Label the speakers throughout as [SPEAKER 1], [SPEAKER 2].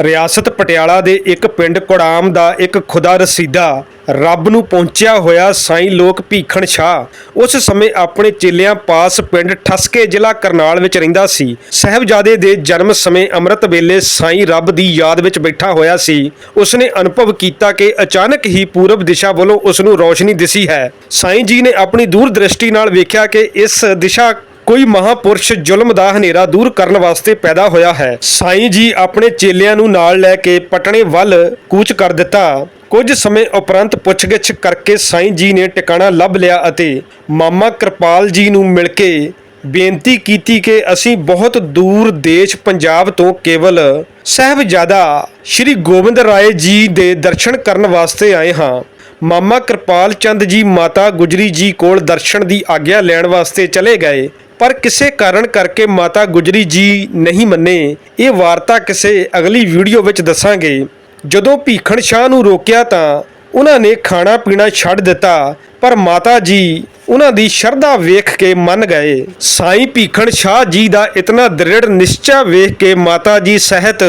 [SPEAKER 1] ਰਿਆਸਤ ਪਟਿਆਲਾ ਦੇ ਇੱਕ ਪਿੰਡ ਕੋੜਾਮ ਦਾ ਇੱਕ ਖੁਦਾ ਰਸੀਦਾ ਰੱਬ ਨੂੰ ਪਹੁੰਚਿਆ ਹੋਇਆ ਸਾਈਂ ਲੋਕ ਭੀਖਣ ਸ਼ਾਹ ਉਸ ਸਮੇਂ ਆਪਣੇ ਚੇਲਿਆਂ ਪਾਸ ਪਿੰਡ ਠਸਕੇ ਜ਼ਿਲ੍ਹਾ ਕਰਨਾਲ ਵਿੱਚ ਰਹਿੰਦਾ ਸੀ। ਸਹਿਬਜ਼ਾਦੇ ਦੇ ਜਨਮ ਸਮੇਂ ਅੰਮ੍ਰਿਤ ਵੇਲੇ ਸਾਈਂ ਰੱਬ ਦੀ ਯਾਦ ਵਿੱਚ ਬੈਠਾ ਹੋਇਆ ਸੀ। ਉਸਨੇ ਅਨੁਭਵ ਕੀਤਾ ਕਿ ਅਚਾਨਕ ਹੀ ਪੂਰਬ ਦਿਸ਼ਾ ਵੱਲੋਂ ਉਸ ਨੂੰ ਰੌਸ਼ਨੀ ਦਿਸੀ ਹੈ। ਸਾਈਂ ਜੀ ਨੇ ਆਪਣੀ ਦੂਰ ਦ੍ਰਿਸ਼ਟੀ ਨਾਲ ਵੇਖਿਆ ਕਿ ਇਸ ਦਿਸ਼ਾ ਕੋਈ ਮਹਾਪੁਰਸ਼ ਜ਼ੁਲਮ ਦਾ ਹਨੇਰਾ ਦੂਰ ਕਰਨ ਵਾਸਤੇ ਪੈਦਾ ਹੋਇਆ ਹੈ। ਸਾਈਂ ਜੀ ਆਪਣੇ ਚੇਲਿਆਂ ਨੂੰ ਨਾਲ ਲੈ ਕੇ ਪਟਣੇ ਵੱਲ ਕੂਚ ਕਰ ਦਿੱਤਾ। ਕੁਝ ਸਮੇਂ ਉਪਰੰਤ ਪੁੱਛਗਿੱਛ ਕਰਕੇ ਸਾਈਂ ਜੀ ਨੇ ਟਿਕਾਣਾ ਲੱਭ ਲਿਆ ਅਤੇ ਮਾਮਾ ਕਿਰਪਾਲ ਜੀ ਨੂੰ ਮਿਲ ਕੇ ਬੇਨਤੀ ਕੀਤੀ ਕਿ ਅਸੀਂ ਬਹੁਤ ਦੂਰ ਦੇਸ਼ ਪੰਜਾਬ ਤੋਂ ਕੇਵਲ ਸਹਿਬਜ਼ਾਦਾ ਸ਼੍ਰੀ ਗੋਬਿੰਦ ਰਾਏ ਜੀ ਦੇ ਦਰਸ਼ਨ ਕਰਨ ਵਾਸਤੇ ਆਏ ਹਾਂ। ਮਾਮਾ ਕਿਰਪਾਲ ਚੰਦ ਜੀ ਮਾਤਾ ਗੁਜਰੀ ਜੀ ਕੋਲ ਦਰਸ਼ਨ ਦੀ ਆਗਿਆ ਲੈਣ ਵਾਸਤੇ ਚਲੇ ਗਏ। ਪਰ ਕਿਸੇ ਕਾਰਨ ਕਰਕੇ ਮਾਤਾ ਗੁਜਰੀ ਜੀ ਨਹੀਂ ਮੰਨੇ। ਇਹ ਵਾਰਤਾ ਕਿਸੇ ਅਗਲੀ ਵੀਡੀਓ ਵਿੱਚ ਦੱਸਾਂਗੇ। ਜਦੋਂ ਭੀਖਣ ਸ਼ਾਹ ਨੂੰ ਰੋਕਿਆ ਤਾਂ ਉਹਨਾਂ ਨੇ ਖਾਣਾ ਪੀਣਾ ਛੱਡ ਦਿੱਤਾ, ਪਰ ਮਾਤਾ ਜੀ ਉਹਨਾਂ ਦੀ ਸ਼ਰਧਾ ਵੇਖ ਕੇ ਮੰਨ ਗਏ। ਸਾਈਂ ਭੀਖਣ ਸ਼ਾਹ ਜੀ ਦਾ ਇਤਨਾ ਦ੍ਰਿੜ ਨਿਸ਼ਚਾ ਵੇਖ ਕੇ ਮਾਤਾ ਜੀ ਸਹਿਤ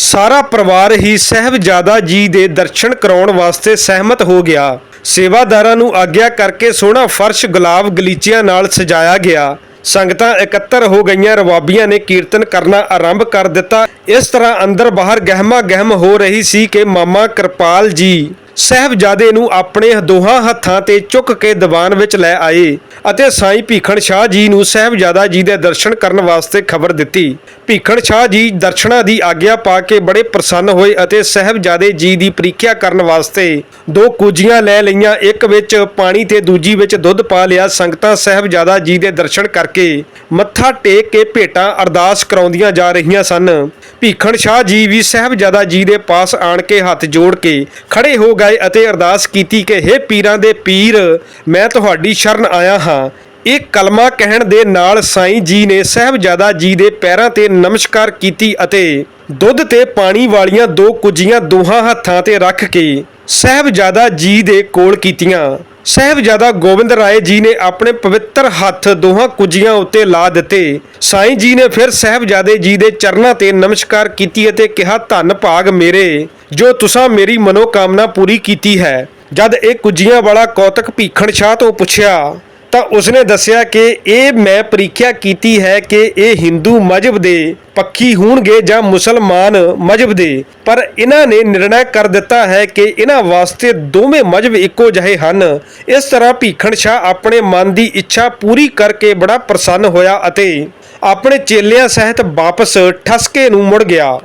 [SPEAKER 1] ਸਾਰਾ ਪਰਿਵਾਰ ਹੀ ਸਹਿਬਜ਼ਾਦਾ ਜੀ ਦੇ ਦਰਸ਼ਨ ਕਰਾਉਣ ਵਾਸਤੇ ਸਹਿਮਤ ਹੋ ਗਿਆ। ਸੇਵਾਦਾਰਾਂ ਨੂੰ ਆਗਿਆ ਕਰਕੇ ਸੋਹਣਾ ਫਰਸ਼ ਗੁਲਾਬ ਗਲੀਚਿਆਂ ਨਾਲ ਸਜਾਇਆ ਗਿਆ। ਸੰਗਤਾਂ ਇਕੱਤਰ ਹੋ ਗਈਆਂ, ਰਵਾਬੀਆਂ ਨੇ ਕੀਰਤਨ ਕਰਨਾ ਆਰੰਭ ਕਰ ਦਿੱਤਾ। ਇਸ ਤਰ੍ਹਾਂ ਅੰਦਰ ਬਾਹਰ ਗਹਿਮਾ ਗਹਿਮ ਹੋ ਰਹੀ ਸੀ ਕਿ ਮਾਮਾ ਕਿਰਪਾਲ ਜੀ ਸਹਿਬਜ਼ਾਦੇ ਨੂੰ ਆਪਣੇ ਦੋਹਾਂ ਹੱਥਾਂ ਤੇ ਚੁੱਕ ਕੇ ਦੀਵਾਨ ਵਿੱਚ ਲੈ ਆਏ ਅਤੇ ਸਾਈਂ ਭੀਖਣ ਸ਼ਾਹ ਜੀ ਨੂੰ ਸਹਿਬਜ਼ਾਦਾ ਜੀ ਦੇ ਦਰਸ਼ਨ ਕਰਨ ਵਾਸਤੇ ਖਬਰ ਦਿੱਤੀ। ਭੀਖਣ ਸ਼ਾਹ ਜੀ ਦਰਸ਼ਨਾਂ ਦੀ ਆਗਿਆ ਪਾ ਕੇ ਬੜੇ ਪ੍ਰਸੰਨ ਹੋਏ ਅਤੇ ਸਹਿਬਜ਼ਾਦੇ ਜੀ ਦੀ ਪ੍ਰੀਖਿਆ ਕਰਨ ਵਾਸਤੇ ਦੋ ਕੂਜੀਆਂ ਲੈ ਲਈਆਂ। ਇੱਕ ਵਿੱਚ ਪਾਣੀ ਤੇ ਦੂਜੀ ਵਿੱਚ ਦੁੱਧ ਪਾ ਲਿਆ। ਸੰਗਤਾਂ ਸਹਿਬਜ਼ਾਦਾ ਜੀ ਦੇ ਦਰਸ਼ਨ ਕਰਕੇ ਮੱਥਾ ਟੇਕ ਕੇ ਭੇਟਾਂ ਅਰਦਾਸ ਕਰਾਉਂਦੀਆਂ ਜਾ ਰਹੀਆਂ ਸਨ। ਭੀਖਣ ਸ਼ਾਹ ਜੀ ਵੀ ਸਹਿਬਜ਼ਾਦਾ ਜੀ ਦੇ ਪਾਸ ਆਣ ਕੇ ਹੱਥ ਜੋੜ ਕੇ ਖੜੇ ਹੋ ਗਏ ਅਤੇ ਅਰਦਾਸ ਕੀਤੀ ਕਿ, ਹੇ ਪੀਰਾਂ ਦੇ ਪੀਰ, ਮੈਂ ਤੁਹਾਡੀ ਸ਼ਰਨ ਆਇਆ ਹਾਂ। ਇਹ ਕਲਮਾ ਕਹਿਣ ਦੇ ਨਾਲ ਸਾਈਂ ਜੀ ਨੇ ਸਹਿਬਜ਼ਾਦਾ ਜੀ ਦੇ ਪੈਰਾਂ ਤੇ ਨਮਸਕਾਰ ਕੀਤੀ ਅਤੇ ਦੁੱਧ ਤੇ ਪਾਣੀ ਵਾਲੀਆਂ ਦੋ ਕੁਜੀਆਂ ਦੋਹਾਂ ਹੱਥਾਂ ਤੇ ਰੱਖ ਕੇ ਸਹਿਬਜ਼ਾਦਾ ਜੀ ਦੇ ਕੋਲ ਕੀਤੀਆਂ। ਸਹਿਬਜ਼ਾਦਾ ਗੋਬਿੰਦ ਰਾਏ ਜੀ ਨੇ ਆਪਣੇ ਪਵਿੱਤਰ ਹੱਥ ਦੋਹਾਂ ਕੁਜੀਆਂ ਉੱਤੇ ਲਾ ਦਿੱਤੇ। ਸਾਈਂ ਜੀ ਨੇ ਫਿਰ ਸਹਿਬਜ਼ਾਦੇ ਜੀ ਦੇ ਚਰਨਾਂ ਤੇ ਨਮਸਕਾਰ ਕੀਤੀ ਅਤੇ ਕਿਹਾ, ਧੰਨ ਭਾਗ ਮੇਰੇ, ਜੋ ਤੁਸਾਂ ਮੇਰੀ ਮਨੋਕਾਮਨਾ ਪੂਰੀ ਕੀਤੀ ਹੈ। ਜਦ ਇਹ ਕੁਜੀਆਂ ਵਾਲਾ ਕੌਤਕ ਭੀਖਣ ਸ਼ਾਹ ਤੋਂ ਪੁੱਛਿਆ ਤਾਂ ਉਸਨੇ ਦੱਸਿਆ ਕਿ ਇਹ ਮੈਂ ਪ੍ਰੀਖਿਆ ਕੀਤੀ ਹੈ ਕਿ ਇਹ ਹਿੰਦੂ ਮਜਬ ਦੇ ਪੱਖੀ ਹੋਣਗੇ ਜਾਂ ਮੁਸਲਮਾਨ ਮਜਬ ਦੇ। ਪਰ ਇਹਨਾਂ ਨੇ ਨਿਰਣਾ ਕਰ ਦਿੱਤਾ ਹੈ ਕਿ ਇਹਨਾਂ ਵਾਸਤੇ ਦੋਵੇਂ ਮਜਬ ਇੱਕੋ ਜਿਹੇ ਹਨ। ਇਸ ਤਰ੍ਹਾਂ ਭੀਖਣ ਸ਼ਾਹ ਆਪਣੇ ਮਨ ਦੀ ਇੱਛਾ ਪੂਰੀ ਕਰਕੇ ਬੜਾ ਪ੍ਰਸੰਨ ਹੋਇਆ ਅਤੇ ਆਪਣੇ ਚੇਲਿਆਂ ਸਹਿਤ ਵਾਪਸ ਠਸਕੇ ਨੂੰ ਮੁੜ ਗਿਆ।